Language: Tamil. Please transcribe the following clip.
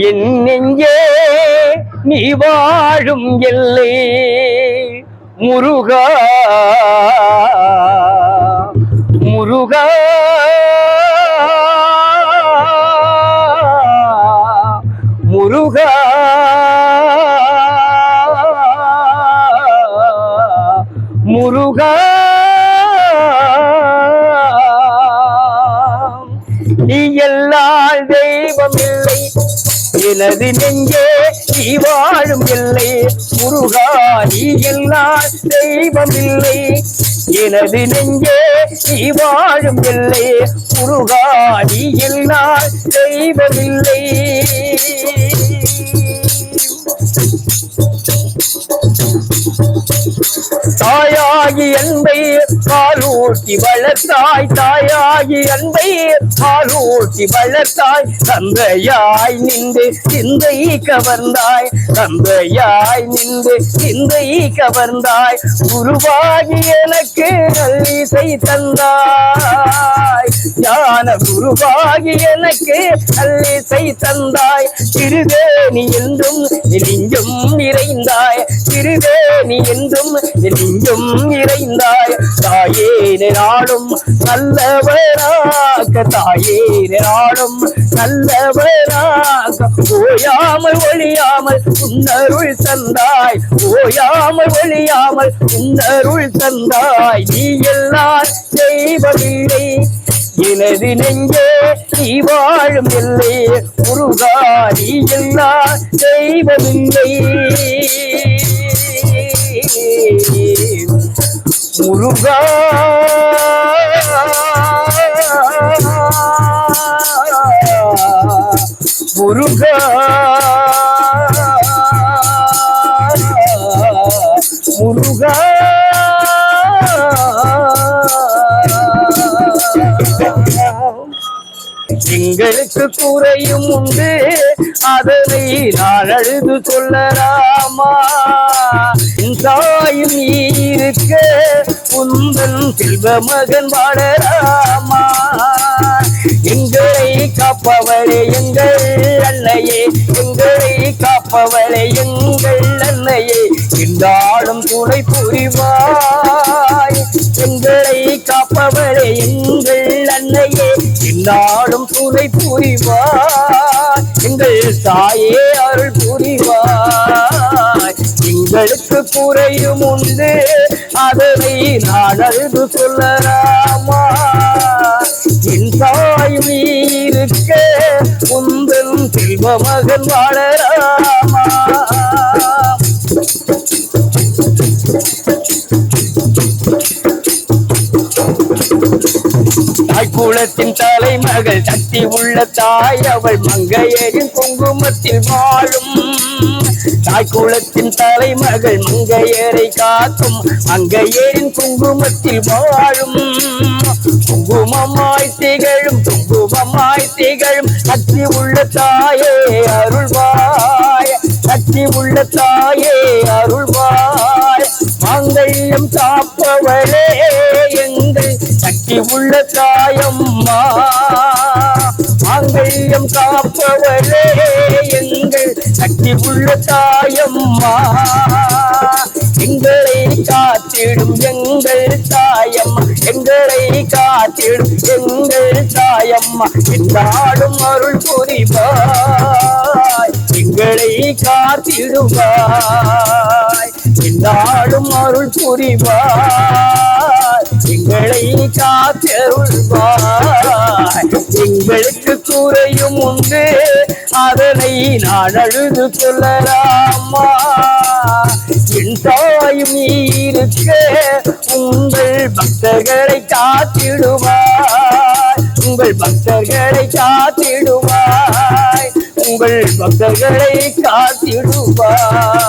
என் நெஞ்சே நீ வாழும் எல்லை முருகா. முருகா. முருகா. முருகா. நீ எல்லால் தெய்வமில்லை. எனது நெஞ்சே நீ வாழும் இல்லை முருகா நீ எல்லாம் தெய்வம் இல்லை எனது நெஞ்சே நீ வாழும் இல்லை முருகா நீ எல்லாம் தெய்வம் இல்லை தாயாகி அன்பை பாலூட்டி வளர்த்தாய் தாயாகி அன்பை பாலூட்டி வளர்த்தாய். தந்தையாய் நின்று சிந்தை கவர்ந்தாய். தந்தையாய் நின்று சிந்தை கவர்ந்தாய். குருவாகி எனக்கு நல்லிசை தந்தாய். ஞான குருவாகி எனக்கு நல்லிசை தந்தாய். திருவேணி என்றும் நெஞ்சம் நிறைந்தாய். திருவேணி என்றும் நெஞ்சம் நிறைந்தாய். தாயே நாளும் நல்லவராக தாயே நாளும் நல்லவராக ஓயாமல் ஒழியாமல் உன்னருள் தந்தாய். ஓயாமல் ஒழியாமல் உன்னருள் தந்தாய். நீ எல்லாம் செய்வதில்லை எனது நெஞ்சே நீ வாழும் இல்லை முருகா நீ எல்லாம் செய்வதில்லை முருகா. முருகா. முருகா. எங்களுக்கு குறையும் உண்டு. அதனை நான் அழுது சொல்லலாமா தாயும் ஈ உந்தன் செல்வ மகன் வாழராமா எங்களை காப்பவளே எங்கள் அன்னையே எங்களை காப்பவளே எங்கள் அன்னையே. என்றாலும் துணை புரிவாய். எங்களை காப்பவளே எங்கள் அன்னையே என்னாலும் துணை புரிவாய். எங்கள் தாயே அருள் புரிவாய். எங்களுக்கு குறையும் உண்டு அதனை நான் அழுது சொல்லலாமா? என் தாய் நீ உந்தன் செல்வ மகன் வாழலாமா? தாய்க்குளத்தின் தலைமகள் சக்தி உள்ள தாய் அவள் மங்கையரின் குங்குமத்தில் வாழும். தாய்க்குளத்தின் தலைமகள் மங்கையரை காக்கும் மங்கையரின் குங்குமத்தில் வாழும். குங்குமமாய் திகழும் குங்குமமாய் திகழும். சக்தி உள்ள தாயே அருள்வாய். சக்தி உள்ள தாயே அருள்வாய். மாங்கல்யம் காப்பவளே உள்ள தாயம்மா மாங்கல்யம் காப்பவளே எங்கள் சக்தி உள்ள தாயம்மா. எங்களை காத்திடும் எங்கள் தாயம்மா. எங்களை காத்திடும் எங்கள் தாயம்மா. என்றாலும் அருள் புரிவாய். எங்களை காத்திடுவாய். என்றாலும் அருள் புரிவாய். எங்களை காத்தருள்வாய் எங்களுக்கு கூறையும் உண்டு. அதனை நான் அழுது சொல்லலாமா என் தாயும் நீ இருக்க உங்கள் பக்தர்களை காத்திடுவாய். உங்கள் பக்தர்களை காத்திடுவாய். உங்கள் பக்தர்களை காத்திடுவாய்.